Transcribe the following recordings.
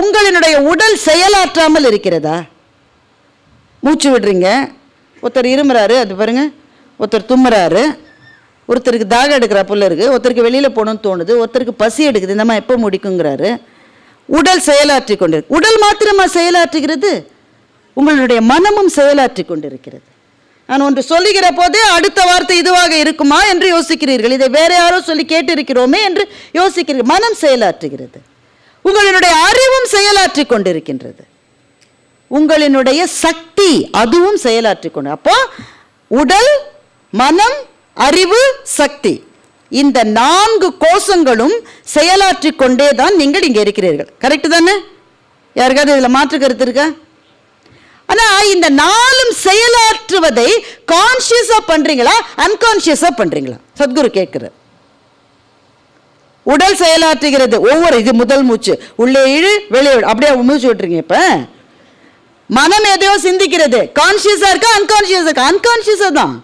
உங்களினுடைய உடல் செயலாற்றாமல் இருக்கிறதா? மூச்சு விடுறீங்க. ஒருத்தர் இருமுறாரு அது பாருங்க. ஒருத்தர் தும்முறாரு. ஒருத்தருக்கு தாகம் எடுக்கிற புள்ள இருக்குது ஒருத்தருக்கு வெளியில் போகணும்னு தோணுது. ஒருத்தருக்கு பசி எடுக்குது. இந்த மாதிரி எப்போ முடிக்குங்கிறாரு. உடல் செயலாற்றி கொண்டிருக்கு. உடல் மாத்திரமா செயலாற்றுகிறது? உங்களுடைய மனமும் செயலாற்றி கொண்டிருக்கிறது. நான் ஒன்று சொல்லுகிற போதே அடுத்த வார்த்தை இதுவாக இருக்குமா என்று யோசிக்கிறீர்கள். இதை வேற யாரோ சொல்லி கேட்டிருக்கிறோமே என்று யோசிக்கிறீர்கள். மனம் செயலாற்றுகிறது. உங்களினுடைய அறிவும் செயலாற்றி கொண்டிருக்கின்றது. உங்களினுடைய சக்தி அதுவும் செயலாற்றி கொண்டு அப்போ உடல் மனம் அறிவு சக்தி இந்த நான்கு கோஷங்களும் செயலாற்றி கொண்டே தான் நீங்கள் இங்கே இருக்கிறீர்கள். கரெக்டு தானே? யாருக்காவது இதில் மாற்று கருத்து இருக்கா? ஆனால் இந்த நாலும் செயலாற்றுவதை கான்சியஸாக பண்ணுறீங்களா அன்கான்சியஸாக பண்ணுறீங்களா சத்குரு கேட்கிறார். உடல் செயலாற்றுகிறது. ஒவ்வொரு இது முதல் மூச்சு. உள்ளே இழு வெளியே அப்படியே மூச்சு விட்டுருங்க இப்ப. மனம் எதையோ சிந்திக்கிறது. கான்சியஸா இருக்கா அன்கான்சியஸா இருக்கா? அன்கான்சியஸா தான்.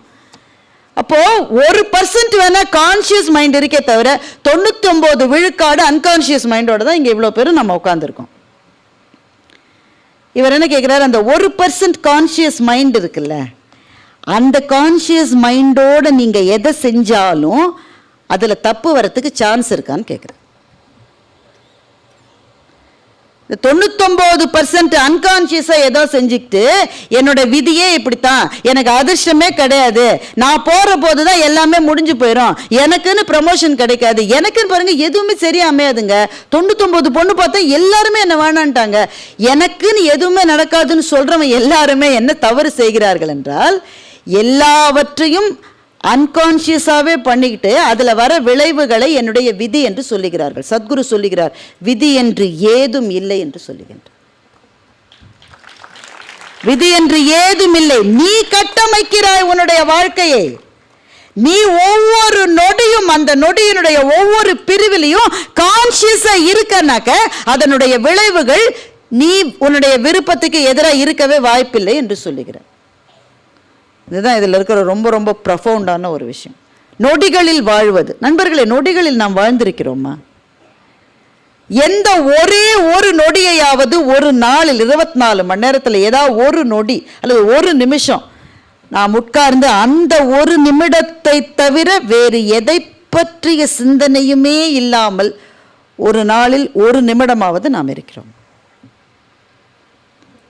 அப்போ ஒரு பர்சன்ட் வேணா கான்சியஸ் மைண்ட் இருக்கே தவிர தொண்ணூத்தி ஒன்பது விழுக்காடு அன்கான்சியஸ் மைண்டோட தான் இங்க இவ்வளவு பேரும் நம்ம உட்காந்துருக்கோம் இவர் என்ன கேட்குறாரு அந்த ஒரு பர்சன்ட் கான்ஷியஸ் மைண்ட் இருக்குல்ல. அந்த கான்ஷியஸ் மைண்டோட நீங்கள் எதை செஞ்சாலும் அதில் தப்பு வரத்துக்கு சான்ஸ் இருக்கான்னு கேட்குறேன் தொண்ணூத்தொம்பது பர்சன்ட் அன்கான்சியஸாக ஏதோ செஞ்சுக்கிட்டு என்னோட விதியே இப்படித்தான். எனக்கு அதிர்ஷ்டமே கிடையாது. நான் போகிற போது தான் எல்லாமே முடிஞ்சு போயிடும் எனக்குன்னு ப்ரமோஷன் கிடைக்காது. எனக்குன்னு பாருங்க எதுவுமே சரியா அமையாதுங்க. தொண்ணூத்தொம்பது பொண்ணு பார்த்தா எல்லாருமே என்ன வேணான்ட்டாங்க. எனக்குன்னு எதுவுமே நடக்காதுன்னு சொல்கிறவன் எல்லாருமே என்ன தவறு செய்கிறார்கள் என்றால் எல்லாவற்றையும் அன்கான்ஷியஸாகவே பண்ணிக்கிட்டு அதில் வர விளைவுகளை என்னுடைய விதி என்று சொல்லுகிறார்கள். சத்குரு சொல்லுகிறார் விதி என்று ஏதும் இல்லை என்று சொல்லுகின்றார். விதி என்று ஏதும் இல்லை. நீ கட்டமைக்கிறாய் உன்னுடைய வாழ்க்கையை. நீ ஒவ்வொரு நொடியும் அந்த நொடியினுடைய ஒவ்வொரு பிரிவிலையும் கான்சியஸா இருக்கனாக்க அதனுடைய விளைவுகள் நீ உன்னுடைய விருப்பத்துக்கு எதிராக இருக்கவே வாய்ப்பில்லை என்று சொல்லுகிறார். இதுதான் இதில் இருக்கிற ரொம்ப ரொம்ப ப்ரஃபவுண்டான ஒரு விஷயம். நொடிகளில் வாழ்வது. நண்பர்களே நொடிகளில் நாம் வாழ்ந்திருக்கிறோமா? எந்த ஒரே ஒரு நொடியையாவது ஒரு நாளில் இருபத்தி நாலு மணி நேரத்தில் ஏதாவது ஒரு நொடி அல்லது ஒரு நிமிஷம் நாம் உட்கார்ந்து அந்த ஒரு நிமிடத்தை தவிர வேறு எதை பற்றிய சிந்தனையுமே இல்லாமல் ஒரு நாளில் ஒரு நிமிடமாவது நாம் இருக்கிறோம்.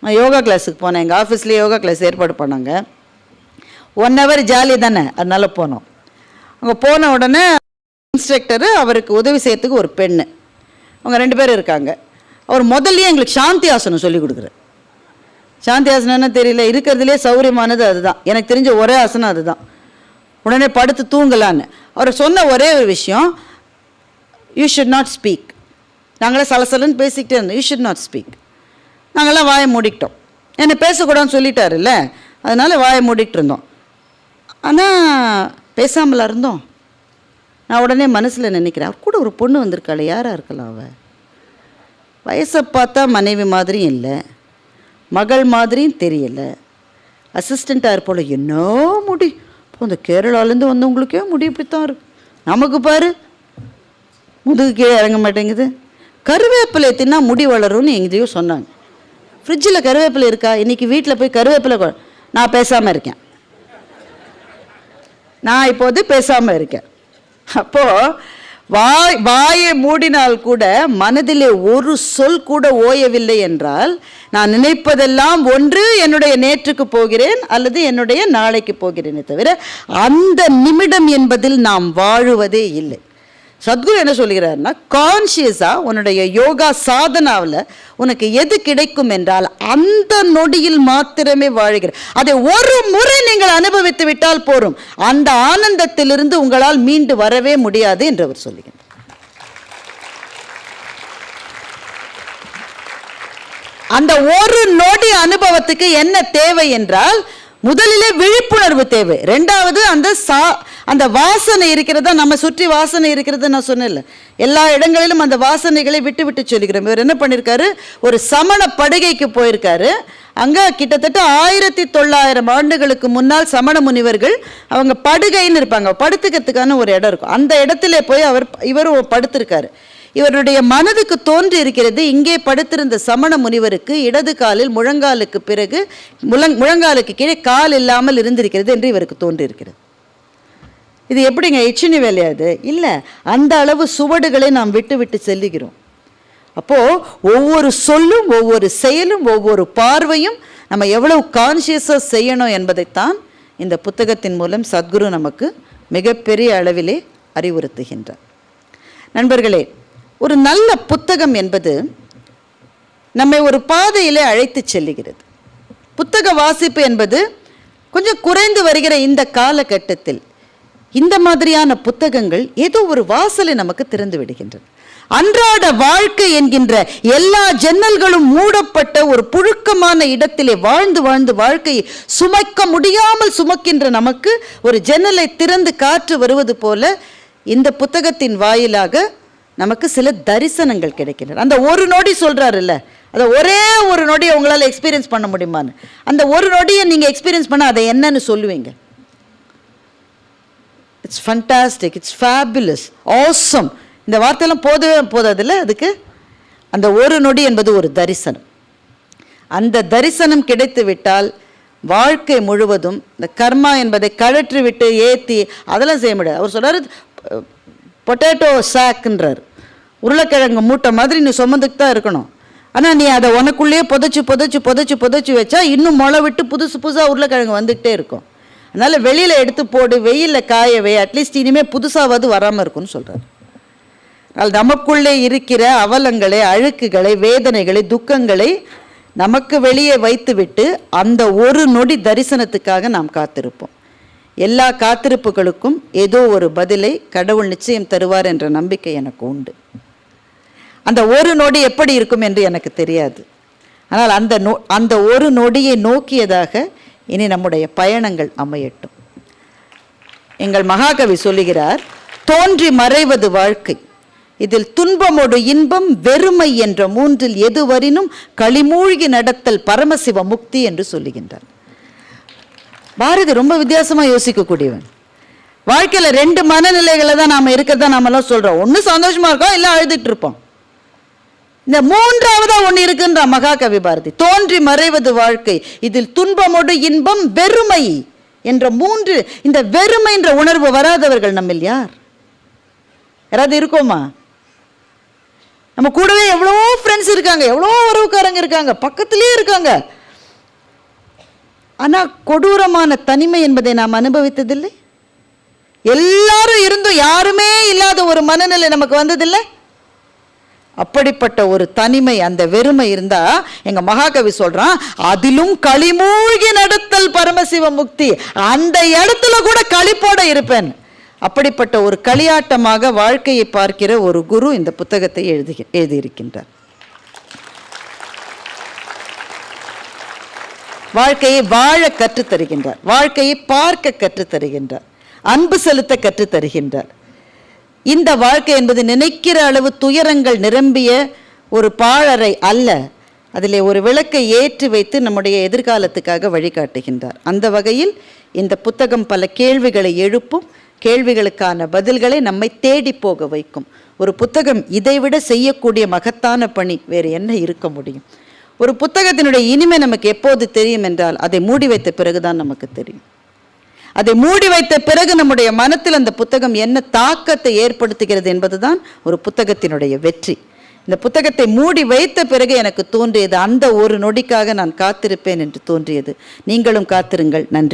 நான் யோகா கிளாஸுக்கு போனேன். எங்கள் ஆஃபீஸ்லேயே யோகா கிளாஸ் ஏற்பாடு பண்ணாங்க. ஒன் ஹவர் ஜாலி தானே அதனால போனோம். அங்கே போன உடனே இன்ஸ்ட்ரக்டரு அவருக்கு உதவி செய்யறதுக்கு ஒரு பெண்ணு. அவங்க ரெண்டு பேரும் இருக்காங்க. அவர் முதல்லயே எங்களுக்கு சாந்தி ஆசனம் சொல்லி கொடுக்குறாரு. சாந்தி ஆசனம் என்ன தெரியல இருக்கிறதுலே சௌரியமானது அதுதான். எனக்கு தெரிஞ்ச ஒரே ஆசனம் அதுதான். உடனே படுத்து தூங்கலான்னு. அவர் சொன்ன ஒரே ஒரு விஷயம் யூ ஷுட் நாட் ஸ்பீக் நாங்களே சலசலன்னு பேசிக்கிட்டே இருந்தோம். யூ ஷுட் நாட் ஸ்பீக் நாங்களாம் வாயை மூடிக்கிட்டோம். என்னை பேசக்கூடாதுன்னு சொல்லிட்டாருல்ல அதனால வாயை மூடிக்கிட்டு இருந்தோம். ஆனால் பேசாமலா இருந்தோம். நான் உடனே மனசில் நினைக்கிறேன் அவர் கூட ஒரு பொண்ணு வந்திருக்காள் யாராக இருக்கலாம் அவள் வயசை பார்த்தா மனைவி மாதிரியும் இல்லை மகள் மாதிரியும் தெரியலை. அசிஸ்டண்ட்டாக இருப்போல் என்ன முடி. இப்போ இந்த கேரளாலேருந்து வந்தவங்களுக்கே முடி இப்படித்தான் இருக்கு. நமக்கு பாரு. முதுகு கீழே இறங்க மாட்டேங்குது. கருவேப்பிலை தின்னா முடி வளரும்னு எங்கேயோ சொன்னாங்க. ஃப்ரிட்ஜில் கருவேப்பிலை இருக்கா? இன்றைக்கி வீட்டில் போய் கருவேப்பிலை நான் பேசாமல் இருக்கேன். நான் இப்போது பேசாமல் இருக்கேன். அப்போ வாய் வாயை மூடினால் கூட மனதிலே ஒரு சொல் கூட ஓயவில்லை என்றால் நான் நினைப்பதெல்லாம் ஒன்று என்னுடைய நேற்றுக்கு போகிறேன் அல்லது என்னுடைய நாளைக்கு போகிறேனே தவிர அந்த நிமிடம் என்பதில் நாம் வாழுவதே இல்லை. சத்குரு என்ன சொல்கிறாருன்னா கான்சியஸாக உன்னுடைய யோகா சாதனாவில் உனக்கு எது கிடைக்கும் என்றால் அந்த நொடியில் மாத்திரமே வாழ்கிற அதை ஒரு முறை நீங்கள் அனுபவித்து விட்டால் போரும். அந்த ஆனந்தத்திலிருந்து உங்களால் மீண்டு வரவே முடியாது என்று அவர் சொல்லுகிறார். அந்த ஒரு நொடி அனுபவத்துக்கு என்ன தேவை என்றால் முதலிலே விழிப்புணர்வு தேவை. ரெண்டாவது அந்த சா அந்த வாசனை இருக்கிறதா நம்ம சுற்றி வாசனை இருக்கிறது நான் சொன்னேன்ல. எல்லா இடங்களிலும் அந்த வாசனைகளை விட்டு விட்டு சொல்லிக்கிறோம் இவர் என்ன பண்ணியிருக்காரு ஒரு சமண படுகைக்கு போயிருக்காரு. அங்கே கிட்டத்தட்ட ஆயிரத்தி தொள்ளாயிரம் ஆண்டுகளுக்கு முன்னால் சமண முனிவர்கள் அவங்க படுகைன்னு இருப்பாங்க. படுத்துக்கிறதுக்கான ஒரு இடம் இருக்கும். அந்த இடத்துல போய் அவர் இவர் படுத்திருக்காரு. இவருடைய மனதுக்கு தோன்றி இருக்கிறது இங்கே படுத்திருந்த சமண முனிவருக்கு இடது காலில் முழங்காலுக்கு பிறகு முழங் முழங்காலுக்கு கீழே கால் இல்லாமல் இருந்திருக்கிறது என்று இவருக்கு தோன்றியிருக்கிறது. இது எப்படிங்க? எச்சினி வேலையாது இல்லை அந்த அளவு சுவடுகளை நாம் விட்டு விட்டு செல்லுகிறோம். அப்போ ஒவ்வொரு சொல்லும் ஒவ்வொரு செயலும் ஒவ்வொரு பார்வையும் நம்ம எவ்வளவு கான்சியஸாக செய்யணும் என்பதைத்தான் இந்த புத்தகத்தின் மூலம் சத்குரு நமக்கு மிகப்பெரிய அளவிலே அறிவுறுத்துகின்றார். நண்பர்களே ஒரு நல்ல புத்தகம் என்பது நம்மை ஒரு பாதையிலே அழைத்து செல்லுகிறது. புத்தக வாசிப்பு என்பது கொஞ்சம் குறைந்து வருகிற இந்த காலகட்டத்தில் இந்த மாதிரியான புத்தகங்கள் ஏதோ ஒரு வாசலை நமக்கு திறந்து விடுகின்றன. அன்றாட வாழ்க்கை என்கின்ற எல்லா ஜன்னல்களும் மூடப்பட்ட ஒரு புழுக்கமான இடத்திலே வாழ்ந்து வாழ்ந்து வாழ்க்கையை சுமக்க முடியாமல் சுமக்கின்ற நமக்கு ஒரு ஜன்னலை திறந்து காற்று வருவது போல இந்த புத்தகத்தின் வாயிலாக நமக்கு சில தரிசனங்கள் கிடைக்கின்றன. அந்த ஒரு நொடி சொல்கிறாருல்ல அதை ஒரே ஒரு நொடியை உங்களால் எக்ஸ்பீரியன்ஸ் பண்ண முடியுமான்னு? அந்த ஒரு நொடியை நீங்கள் எக்ஸ்பீரியன்ஸ் பண்ண அதை என்னன்னு சொல்லுவீங்க? It's fantastic it's fabulous awesome இந்த வார்த்தையெல்லாம் போதவே போதாதில்ல அதுக்கு? அந்த ஒரு நொடி என்பது ஒரு தரிசனம். அந்த தரிசனம் கிடைத்து விட்டால் வாழ்க்கை முழுவதும் இந்த கர்மா என்பதை கழற்றி விட்டு ஏற்றி அதெல்லாம் செய்ய முடியாது. அவர் சொல்கிறார் பொட்டேட்டோ சாக்குன்றார் உருளைக்கிழங்கு மூட்டை மாதிரி நீ சுமந்துக்கு தான் இருக்கணும். ஆனால் நீ அதை உனக்குள்ளேயே புதைச்சி புதைச்சி புதைச்சி புதைச்சி வச்சா இன்னும் முளை விட்டு புதுசு புதுசாக உருளைக்கிழங்கு வந்துக்கிட்டே இருக்கும். அதனால் வெளியில் எடுத்து போடு வெயிலில் காயவே அட்லீஸ்ட் இனிமேல் புதுசாவது வராமல் இருக்கும்னு சொல்கிறார் ஆனால் நமக்குள்ளே இருக்கிற அவலங்களை அழுக்குகளை வேதனைகளை துக்கங்களை நமக்கு வெளியே வைத்துவிட்டு அந்த ஒரு நொடி தரிசனத்துக்காக நாம் காத்திருப்போம். எல்லா காத்திருப்புகளுக்கும் ஏதோ ஒரு பதிலை கடவுள் நிச்சயம் தருவார் என்ற நம்பிக்கை எனக்கு உண்டு. அந்த ஒரு நொடி எப்படி இருக்கும் என்று எனக்கு தெரியாது. ஆனால் அந்த நொ அந்த ஒரு நொடியை நோக்கியதாக இனி நம்முடைய பயணங்கள் அமையட்டும். எங்கள் மகாகவி சொல்லுகிறார் தோன்றி மறைவது வாழ்க்கை. இதில் துன்பமோடு இன்பம் வெறுமை என்ற மூன்றில் எதுவரினும் களிமூழ்கி நடத்தல் பரமசிவ முக்தி என்று சொல்லுகின்றார். பாரதி ரொம்ப வித்தியாசமாக யோசிக்கக்கூடியவன். வாழ்க்கையில் ரெண்டு மனநிலைகளை தான் நாம் இருக்கிறதா நாமெல்லாம் சொல்கிறோம் ஒன்று சந்தோஷமாக இருக்கோம் இல்லை அழுதுட்டு இருப்போம். இந்த மூன்றாவதா ஒன்று இருக்குன்ற மகாகவி பாரதி. தோன்றி மறைவது வாழ்க்கை. இதில் துன்பமோடு இன்பம் வெறுமை என்ற மூன்று இந்த வெறுமை என்ற உணர்வு வராதவர்கள் நம்மில் யார்? யாராவது இருக்கோமா? நம்ம கூடவே எவ்வளோ ஃப்ரெண்ட்ஸ் இருக்காங்க எவ்வளோ உறவுக்காரங்க இருக்காங்க பக்கத்திலேயே இருக்காங்க. ஆனால் கொடூரமான தனிமை என்பதை நாம் அனுபவித்ததில்லை? எல்லாரும் இருந்தும் யாருமே இல்லாத ஒரு மனநிலை நமக்கு வந்ததில்லை? அப்படிப்பட்ட ஒரு தனிமை அந்த வெறுமை இருந்தா எங்க மகாகவி சொல்றான் அதிலும் களிமூழ்கி நடத்தல் பரமசிவ முக்தி. அந்த இடத்துல கூட களிப்போட இருப்பேன். அப்படிப்பட்ட ஒரு களியாட்டமாக வாழ்க்கையை பார்க்கிற ஒரு குரு இந்த புத்தகத்தை எழுதி எழுதியிருக்கின்றார். வாழ்க்கையை வாழ கற்றுத் தருகின்றார் வாழ்க்கையை பார்க்க கற்றுத்தருகின்றார். அன்பு செலுத்த கற்றுத் தருகின்றார் இந்த வாழ்க்கை என்பது நினைக்கிற அளவு துயரங்கள் நிரம்பிய ஒரு பாழறை அல்ல. அதிலே ஒரு விளக்கை ஏற்றி வைத்து நம்முடைய எதிர்காலத்துக்காக வழிகாட்டுகின்றார். அந்த வகையில் இந்த புத்தகம் பல கேள்விகளை எழுப்பும் கேள்விகளுக்கான பதில்களை நம்மை தேடி போக வைக்கும். ஒரு புத்தகம் இதைவிட செய்யக்கூடிய மகத்தான பணி வேறு என்ன இருக்க முடியும்? ஒரு புத்தகத்தினுடைய இனிமை நமக்கு எப்போது தெரியும் என்றால் அதை மூடி வைத்த பிறகுதான் நமக்கு தெரியும். அதை மூடி வைத்த பிறகு நம்முடைய மனத்தில் அந்த புத்தகம் என்ன தாக்கத்தை ஏற்படுத்துகிறது என்பதுதான் ஒரு புத்தகத்தினுடைய வெற்றி. இந்த புத்தகத்தை மூடி வைத்த பிறகு எனக்கு தோன்றியது அந்த ஒரு நொடிக்காக நான் காத்திருப்பேன் என்று தோன்றியது. நீங்களும் காத்திருங்கள். நன்றி.